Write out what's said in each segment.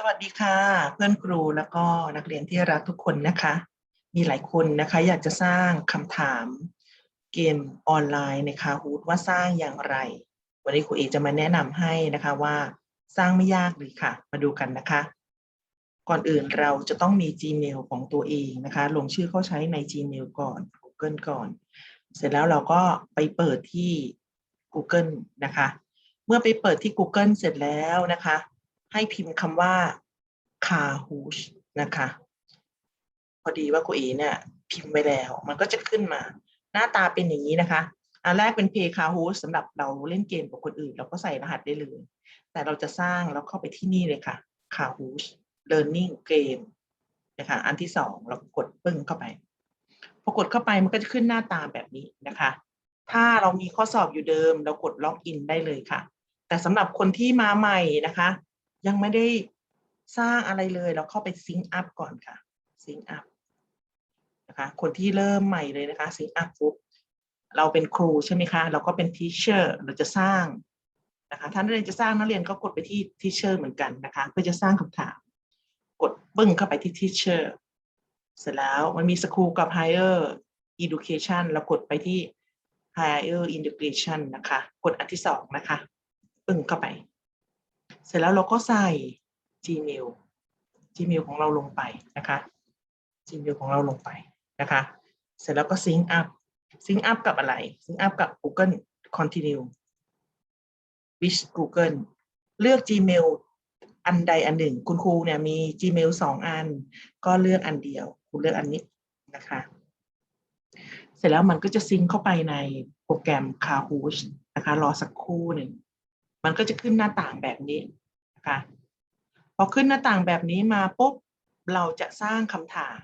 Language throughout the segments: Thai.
สวัสดีค่ะ เพื่อนครูแล้วก็นักเรียนที่รักทุกคนนะคะ มีหลายคนนะคะอยากจะสร้างคำถามเกมออนไลน์ในคาฮูดว่าสร้างอย่างไร วันนี้ครูเอกจะมาแนะนำให้นะคะว่าสร้างไม่ยากเลยค่ะ มาดูกันนะคะ ก่อนอื่นเราจะต้องมี Gmail ของตัวเองนะคะ ลงชื่อเข้าใช้ใน Gmail ก่อน Google ก่อน เสร็จแล้วเราก็ไปเปิดที่ Google นะคะ เมื่อไปเปิดที่ Google เสร็จแล้วนะคะ ให้พิมพ์คำว่า Kahoot นะคะ พอดีว่าครูเอเนี่ย พิมพ์ไว้แล้ว มันก็จะขึ้นมา หน้าตาเป็นอย่างนี้นะคะอันแรกเป็น Play Kahoot สำหรับเราเล่นเกมกับคนอื่น เราก็ใส่รหัสได้เลย แต่เราจะสร้างแล้วเข้าไปที่นี่เลยค่ะ Kahoot Learning Game นะคะอันที่สองเรากดปึ้งเข้าไปพอกดเข้าไปมันก็จะขึ้นหน้าตาแบบนี้นะคะ ถ้าเรามีข้อสอบอยู่เดิม เรากดล็อกอินได้เลยค่ะ แต่สำหรับคนที่มาใหม่นะคะ ยังไม่ได้สร้างอะไรเลยเราเข้าไปซิงอัพก่อนค่ะซิงอัพนะคะคนที่เริ่มใหม่เลยนะคะซิงอัพปุ๊บเราเป็นครูใช่ไหมคะ เราก็เป็นทีเชอร์เราจะสร้างนะคะถ้านักเรียนจะสร้างนักเรียนก็กดไปที่ทีเชอร์เหมือนกันนะคะเพื่อจะสร้างคำถาม กดปึ้งเข้าไปที่ทีเชอร์เสร็จแล้วมันมี School กับ Higher Education เรากดไปที่ Higher Education นะคะ กดอันที่สองนะคะปึ้งเข้าไป เสร็จแล้วเราก็ใส่ Gmail Gmail ของเราลงไปนะคะ Gmail ของเราลงไปนะคะ เสร็จแล้วก็ Sync up Sync up กับอะไร Sync up กับ Google Continue with Google เลือก Gmail อันใดอันหนึ่ง คุณครูเนี่ยมี Gmail สองอัน ก็เลือกอันเดียว คุณเลือกอันนี้นะคะ เสร็จแล้วมันก็จะซิงค์เข้าไปในโปรแกรม Kahoot นะคะ รอสักครู่หนึ่ง มันก็จะขึ้นหน้าต่างแบบนี้นะคะพอขึ้นหน้าต่างแบบนี้มาปุ๊บเราจะสร้างคำถาม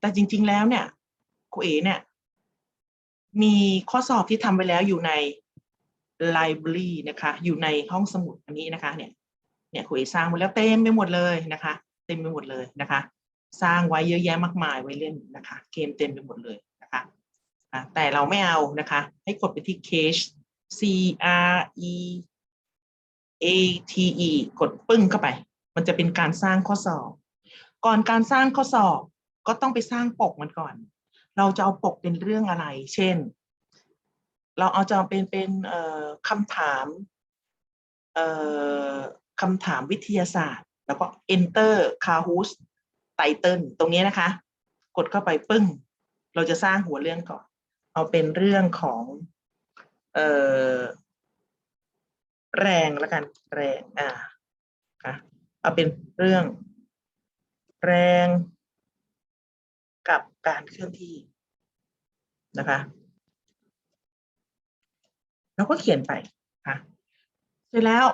แต่จริง ๆ แล้วเนี่ยครูเอเนี่ยมีข้อสอบที่ทำไว้แล้วอยู่ใน library นะคะ อยู่ในห้องสมุดอันนี้นะคะ เนี่ย เนี่ยครูเอสร้างไว้แล้วเต็มไปหมดเลยนะคะ เต็มไปหมดเลยนะคะ สร้างไว้เยอะแยะมากมายไว้เล่นนะคะ เกมเต็มไปหมดเลยนะคะอะแต่เราไม่เอานะคะ ให้กดไปที่ cache C R E A T E กดปึ้งเข้าไป มันจะเป็นการสร้างข้อสอบ ก่อนการสร้างข้อสอบก็ต้องไปสร้างปกมันก่อน เราจะเอาปกเป็นเรื่องอะไร เช่น เราเอาจะเป็นเป็นคำถามคำถามวิทยาศาสตร์ แล้วก็ enter Kahoot title ตรงนี้นะคะ กดเข้าไปปึ้ง เราจะสร้างหัวเรื่องก่อน เอาเป็นเรื่องของ แรงแล้วกันแรงอ่าค่ะเอาเป็นเรื่อง แรง กับการเคลื่อนที่นะคะเราก็เขียนไปค่ะเสร็จแล้ว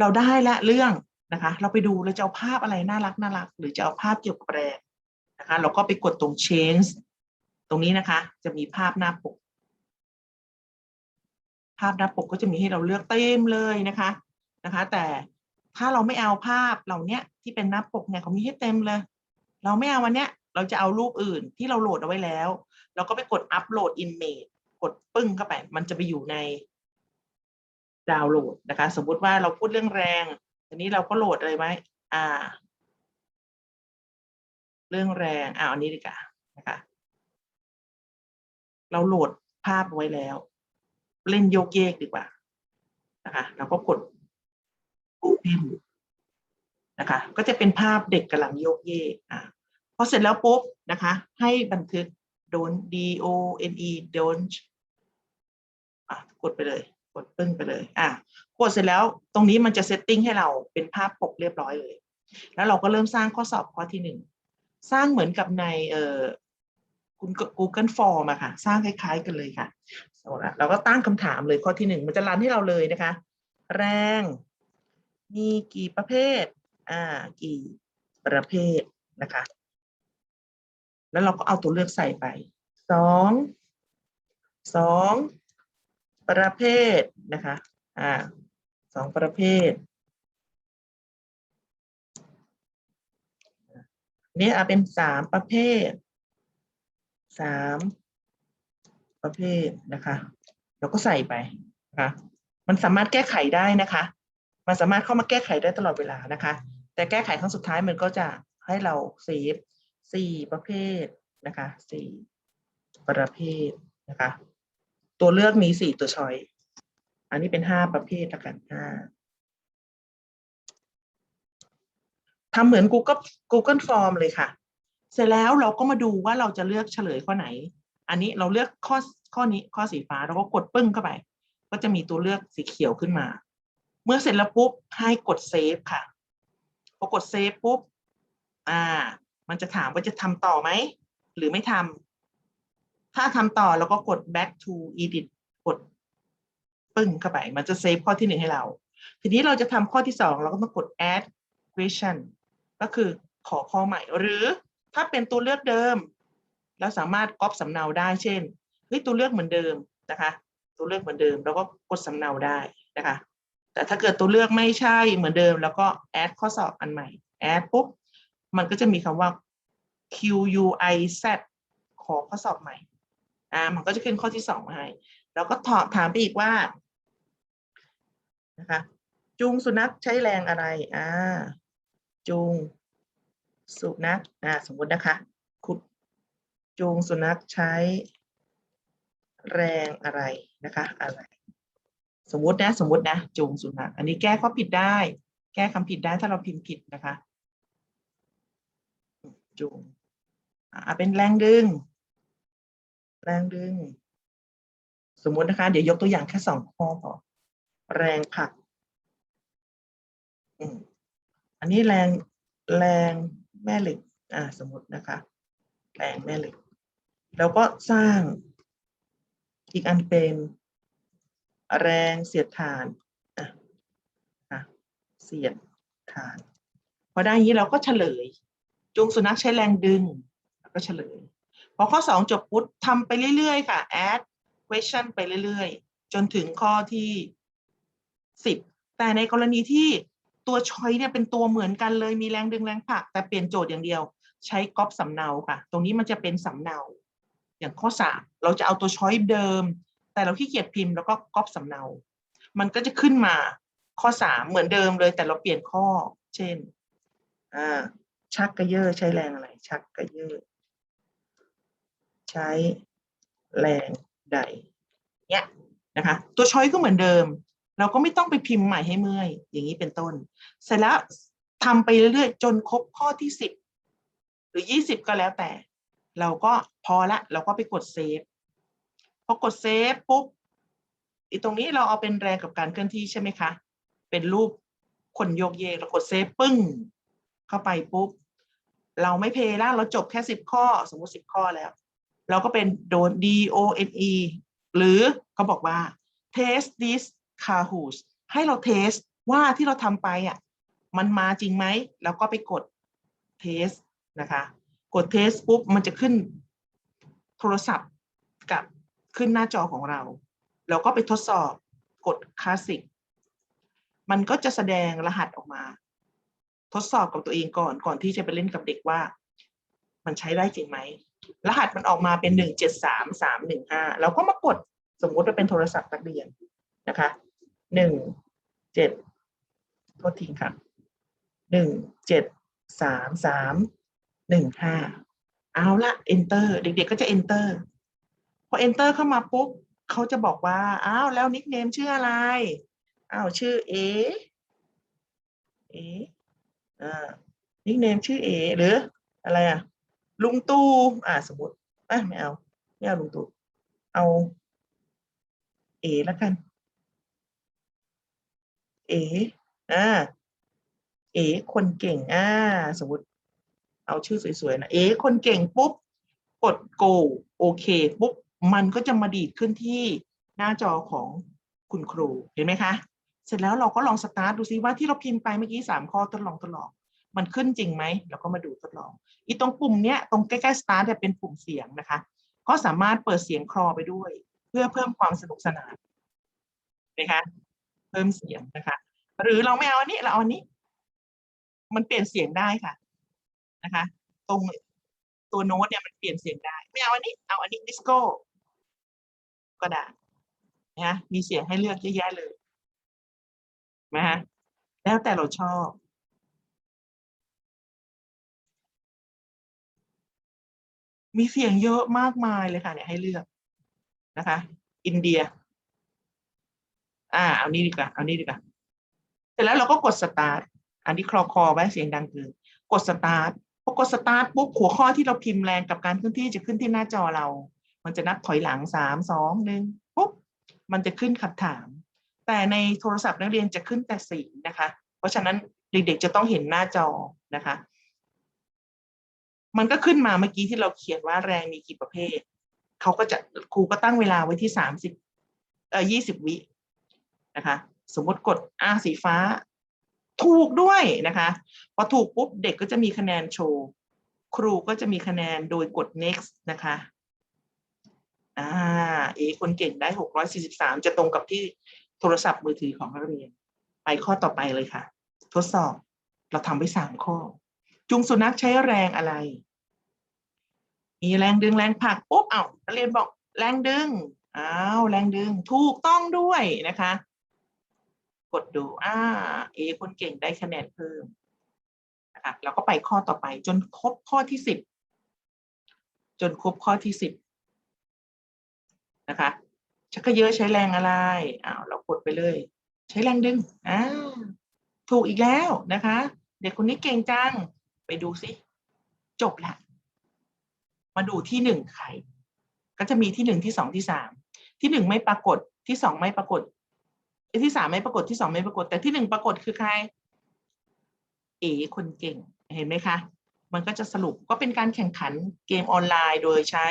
เราได้ละเรื่องนะคะ เราไปดูเราจะเอาภาพอะไรน่ารักน่ารัก หรือจะเอาภาพเกี่ยวกับแรงนะคะ เราก็ไปกดตรง change ตรงนี้นะคะ จะมีภาพหน้าปก ภาพหน้าปกก็จะมีให้เราเลือกเต็มเลยนะคะนะคะ แต่ถ้าเราไม่เอาภาพเหล่านี้ที่เป็นหน้าปกเนี่ยเขามีให้เต็มเลย เราไม่เอาวันเนี้ยเราจะเอารูปอื่นที่เราโหลดเอาไว้แล้ว เราก็ไปกดอัปโหลด image กดปึ้งเข้าไป มันจะไปอยู่ในดาวน์โหลดนะคะ สมมุติว่าเราพูดเรื่องแรงทีนี้เราก็โหลดอะไรไว้อ่า เรื่องแรงอ่าอันนี้ดีกว่านะคะ เราโหลดภาพไว้แล้ว เล่นโยกเยกดีกว่านะคะเราก็กด Open นะคะ ก็จะเป็นภาพเด็กกำลังโยกเยกอะพอเสร็จแล้วปุ๊บนะคะ ให้บันทึก don't d o n e don't อะกดไปเลย กดปึ้งไปเลยอะกดเสร็จแล้วตรงนี้มันจะเซตติ้งให้เราเป็นภาพปกเรียบร้อยเลย แล้วเราก็เริ่มสร้างข้อสอบข้อที่หนึ่งสร้างเหมือนกับในเอ่อ Google Form อะค่ะ สร้างคล้าย ๆ กันเลยค่ะเอาละเราก็ตั้งคำถามเลยข้อที่หนึ่งมันจะรันให้เราเลยนะคะ แรง มีกี่ประเภท อ่า กี่ประเภทนะคะ แล้วเราก็เอาตัวเลือกใส่ไปสองสองประเภทนะคะ อ่าสองประเภทนี่เอาเป็นสามประเภท สามประเภทนะคะเราก็ใส่ไปนะคะมันสามารถแก้ไขได้นะคะ มันสามารถเข้ามาแก้ไขได้ตลอดเวลานะคะ แต่แก้ไขครั้งสุดท้ายมันก็จะให้เราเซฟสี่ประเภทนะคะสี่ประเภทนะคะ ตัวเลือกมีสี่ตัวช้อยอันนี้เป็นห้าประเภทละกันห้าทำเหมือน Google Google Form เลยค่ะ เสร็จแล้วเราก็มาดูว่าเราจะเลือกเฉลยข้อไหน อันนี้เราเลือกข้อข้อนี้ข้อสีฟ้าเราก็กดปึ้งเข้าไป ก็จะมีตัวเลือกสีเขียวขึ้นมา เมื่อเสร็จแล้วปุ๊บให้กดเซฟค่ะพอกดเซฟปุ๊บอ่า มันจะถามว่าจะทำต่อไหม หรือไม่ทำถ้าทำต่อเราก็กด back to edit กดปึ้งเข้าไป มันจะเซฟข้อที่หนึ่งให้เรา ทีนี้เราจะทำข้อที่สองเราก็ต้องกด add question ก็คือขอข้อใหม่หรือ ถ้าเป็นตัวเลือกเดิมเราสามารถก๊อปสำเนาได้เช่นเฮ้ยตัวเลือกเหมือนเดิมนะคะ ตัวเลือกเหมือนเดิมเราก็กดสำเนาได้นะคะ แต่ถ้าเกิดตัวเลือกไม่ใช่เหมือนเดิม แล้วก็ add ข้อสอบอันใหม่ add ปุ๊บมันก็จะมีคำว่า Q U I Z ขอข้อสอบใหม่อ่ามันก็จะขึ้นข้อที่สองมาให้แล้วก็ถามถามไปอีกว่านะคะจูงสุนัขใช้แรงอะไรอ่าจูง สุนัขอ่าสมมตินะคะ ขุดจูงสุนัขใช้ แรงอะไรนะคะ อะไร สมมตินะ สมมตินะจูงสุนัขอันนี้แก้ข้อผิดได้ แก้คำผิดได้ถ้าเราพิมพ์ผิดนะคะ จูงอ่าเป็นแรงดึง แรงดึง สมมตินะคะ เดี๋ยวยกตัวอย่างแค่สองข้อพอแรงผัก อืมอันนี้แรงแรง แม่เหล็กอ่าสมมตินะคะแรงแม่เหล็ก แล้วก็สร้างอีกอันเป็นแรงเสียดทานอะอะเสียดทานพอได้อย่างนี้เราก็เฉลย จูงสุนัขใช้แรงดึงแล้วก็เฉลย พอข้อสองจบปุ๊บทำไปเรื่อยๆ ค่ะ add question ไปเรื่อยๆ จนถึงข้อที่สิบแต่ในกรณีที่ ตัวช้อยเนี่ยเป็นตัวเหมือนกันเลยมีแรงดึงแรงผลักแต่เปลี่ยนโจทย์อย่างเดียว ใช้ก๊อปสำเนาค่ะ ตรงนี้มันจะเป็นสำเนา อย่างข้อสามเราจะเอาตัวช้อยเดิม แต่เราขี้เกียจพิมพ์แล้วก็ก๊อปสำเนา มันก็จะขึ้นมาข้อสามเหมือนเดิมเลยแต่เราเปลี่ยนข้อ เช่นอ่าชักกระเยอะใช้แรงอะไร ชักกระเยอะใช้แรงใดเนี่ยนะคะ ตัวช้อยก็เหมือนเดิม เราก็ไม่ต้องไปพิมพ์ใหม่ให้เมื่อย อย่างนี้เป็นต้น เสร็จแล้วทำไปเรื่อยๆจนครบข้อที่สิบหรือยี่สิบก็แล้วแต่ เราก็พอละเราก็ไปกดเซฟพอกดเซฟปุ๊บอีตรงนี้เราเอาเป็นแรงกับการเคลื่อนที่ใช่ไหมคะ เป็นรูปคนโยกเยกเรากดเซฟปึ้ง เข้าไปปุ๊บ เราไม่เพลย์ละเราจบแค่สิบข้อ สมมติสิบข้อแล้ว เราก็เป็นโดน D O N E หรือเขาบอกว่า test this Kahoot ให้เราเทสว่าที่เราทำไปอะมันมาจริงไหม แล้วก็ไปกดเทสนะคะ กดเทสปุ๊บมันจะขึ้นโทรศัพท์กับขึ้นหน้าจอของเรา แล้วก็ไปทดสอบกดคลาสสิกมันก็จะแสดงรหัสออกมา ทดสอบกับตัวเองก่อนก่อนที่จะไปเล่นกับเด็กว่า มันใช้ได้จริงไหม รหัสมันออกมาเป็นหนึ่งเจ็ดสามสามหนึ่งห้าเราก็มากดสมมติว่าเป็นโทรศัพท์นักเรียนนะคะ หนึ่งเจ็ดโทษทีค่ะหนึ่งเจ็ดสามสามหนึ่งห้าเอาละ enter เด็กๆก็จะ enter พอ enter เข้ามาปุ๊บเขาจะบอกว่า อ้าว แล้วนิกเนมชื่ออะไร อ้าว ชื่อเอเออ่านิกเนมชื่อเอหรือ อะไรอะ ลุงตู่อ่าสมมติอะไม่เอา ไม่เอาลุงตู่เอา เอแล้วกัน เออ่าเอคนเก่งอ่าสมมติเอาชื่อสวยๆนะเอคนเก่งปุ๊บ กด go โอเคปุ๊บ มันก็จะมาดีดขึ้นที่หน้าจอของคุณครูเห็นไหมคะ เสร็จแล้วเราก็ลองสตาร์ทดูซิว่าที่เราพิมพ์ไปเมื่อกี้สามข้อทดลองทดลอง มันขึ้นจริงไหมเราก็มาดูทดลอง อีตรงปุ่มเนี้ยตรงใกล้ๆ start เนี่เป็นปุ่มเสียงนะคะ ก็สามารถเปิดเสียงคลอไปด้วย เพื่อเพิ่มความสนุกสนานนะคะ เพิ่มเสียงนะคะ หรือเราไม่เอาอันนี้เราเอาอันนี้ มันเปลี่ยนเสียงได้ค่ะนะคะ ตรงตัวโน้ตเนี่ยมันเปลี่ยนเสียงได้ ไม่เอาอันนี้ เอาอันนี้ดิสโก้ก็ได้นะมีเสียงให้เลือกเยอะแยะเลยนะฮะแล้วแต่เราชอบ มีเสียงเยอะมากมายเลยค่ะเนี่ยให้เลือกนะคะ อินเดีย อ่าเอานี้ดีกว่าเอานี้ดีกว่าเสร็จแล้วเราก็กดสตาร์ทอันนี้คลอคอไว้เสียงดังเกินกดสตาร์ทพอกดสตาร์ทปุ๊บหัวข้อที่เราพิมพ์แรงกับการเคลื่อนที่จะขึ้นที่หน้าจอเรา มันจะนับถอยหลังสามสองหนึ่งปุ๊บมันจะขึ้นคำถาม แต่ในโทรศัพท์นักเรียนจะขึ้นแต่สีนะคะ เพราะฉะนั้นเด็กๆจะต้องเห็นหน้าจอนะคะ มันก็ขึ้นมาเมื่อกี้ที่เราเขียนว่าแรงมีกี่ประเภทเขาก็จะครูก็ตั้งเวลาไว้ที่สามสิบเอ่อยี่สิบวิ นะคะ สมมติกดอาสีฟ้า ถูกด้วยนะคะพอถูกปุ๊บเด็กก็จะมีคะแนนโชว์ครูก็จะมีคะแนนโดยกด next นะคะอ่าเอคนเก่งได้หกร้อยสี่สิบสามจะตรงกับที่โทรศัพท์มือถือของนักเรียน ไปข้อต่อไปเลยค่ะ ทดสอบเราทำไปสามข้อ จุงสุนัขใช้แรงอะไร มีแรงดึงแรงผลักปุ๊บเอ้านักเรียนบอกแรงดึงอ้าวแรงดึง ถูกต้องด้วยนะคะ กดดูอ่าเอคนเก่งได้คะแนนเพิ่มนะคะเราก็ไปข้อต่อไปจนครบข้อที่สิบจนครบข้อที่สิบนะคะชักกะเยอะใช้แรงอะไรอ้าวเรากดไปเลย ใช้แรงดึงอ่าถูกอีกแล้วนะคะ เด็กคนนี้เก่งจัง ไปดูสิ จบละมาดูที่หนึ่งใครก็จะมีที่หนึ่งที่สองที่สามที่หนึ่งไม่ปรากฏที่สองไม่ปรากฏ ที่สามไม่ปรากฏที่สองไม่ปรากฏ แต่ที่หนึ่งปรากฏคือใคร เอคนเก่งเห็นไหมคะ มันก็จะสรุปก็เป็นการแข่งขันเกมออนไลน์โดยใช้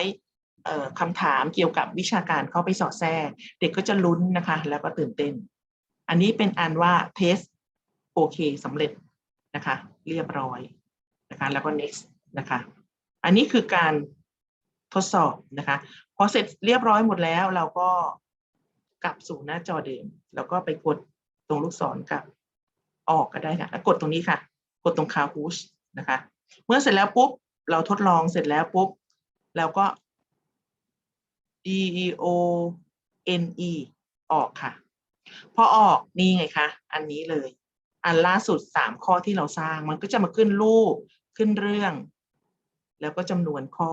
คำถามเกี่ยวกับวิชาการเข้าไปสอดแทรก เด็กก็จะลุ้นนะคะ แล้วก็ตื่นเต้น อันนี้เป็นอันว่าเทสโอเคสำเร็จนะคะ เรียบร้อยนะคะแล้วก็ next นะคะ อันนี้คือการทดสอบนะคะ พอเสร็จเรียบร้อยหมดแล้วเราก็ ลับสู่หน้าจอเดิม แล้วก็ไปกดตรงลูกศรกับออกก็ได้ค่ะแล้วกดตรงนี้ค่ะ กดตรงคาฮูชนะคะ เมื่อเสร็จแล้วปุ๊บ เราทดลองเสร็จแล้วปุ๊บแล้วก็ D E O N E ออกค่ะ พอออกนี่ไงคะ อันนี้เลย อันล่าสุดสามข้อที่เราสร้างมันก็จะมาขึ้นรูปขึ้นเรื่อง แล้วก็จำนวนข้อ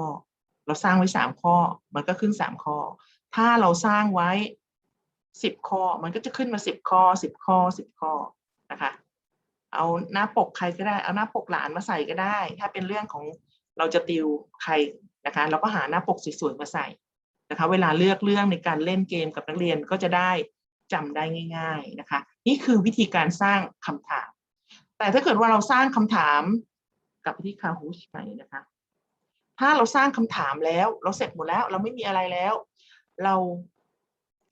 เราสร้างไว้สามข้อ มันก็ขึ้นสามข้อ ถ้าเราสร้างไว้ สิบข้อ มันก็จะขึ้นมาสิบข้อสิบข้อสิบข้อนะคะ เอาหน้าปกใครก็ได้ เอาหน้าปกหลานมาใส่ก็ได้ ถ้าเป็นเรื่องของเราจะติวใครนะคะ เราก็หาหน้าปกสวยๆมาใส่นะคะ เวลาเลือกเรื่องในการเล่นเกมกับนักเรียนก็จะได้จำได้ง่าย ๆนะคะ นี่คือวิธีการสร้างคำถาม แต่ถ้าเกิดว่าเราสร้างคำถามกับไปที่คาฮูชใหมนะคะ ถ้าเราสร้างคำถามแล้ว เราเสร็จหมดแล้ว เราไม่มีอะไรแล้ว เรา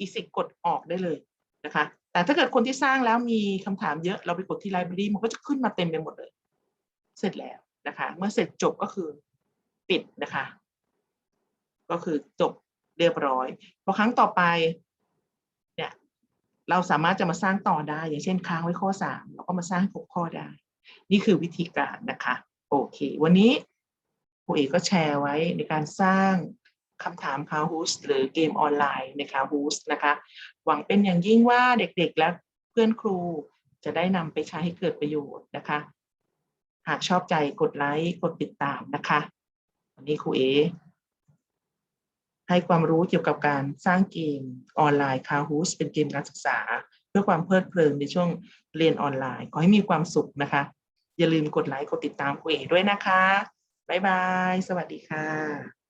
อีสิกกดออกได้เลยนะคะ แต่ถ้าเกิดคนที่สร้างแล้วมีคำถามเยอะเราไปกดที่ไลบรารีมันก็จะขึ้นมาเต็มไปหมดเลย เสร็จแล้วนะคะ เมื่อเสร็จจบก็คือปิดนะคะ ก็คือจบเรียบร้อยพอครั้งต่อไปเนี่ยเราสามารถจะมาสร้างต่อได้ อย่างเช่นค้างไว้ข้อสามเราก็มาสร้างครบข้อได้ นี่คือวิธีการนะคะ โอเค วันนี้ครูเอกก็แชร์ไว้ในการสร้าง คำถามคาฮูสหรือเกมออนไลน์ในคาฮูสนะคะ หวังเป็นอย่างยิ่งว่าเด็กๆและเพื่อนครูจะได้นำไปใช้ให้เกิดประโยชน์นะคะ หากชอบใจกดไลค์กดติดตามนะคะ วันนี้ครูเอให้ความรู้เกี่ยวกับการสร้างเกมออนไลน์คาฮูสเป็นเกมการศึกษา เพื่อความเพลิดเพลินในช่วงเรียนออนไลน์ ขอให้มีความสุขนะคะ อย่าลืมกดไลค์กดติดตามครูเอด้วยนะคะ บ๊ายบาย สวัสดีค่ะ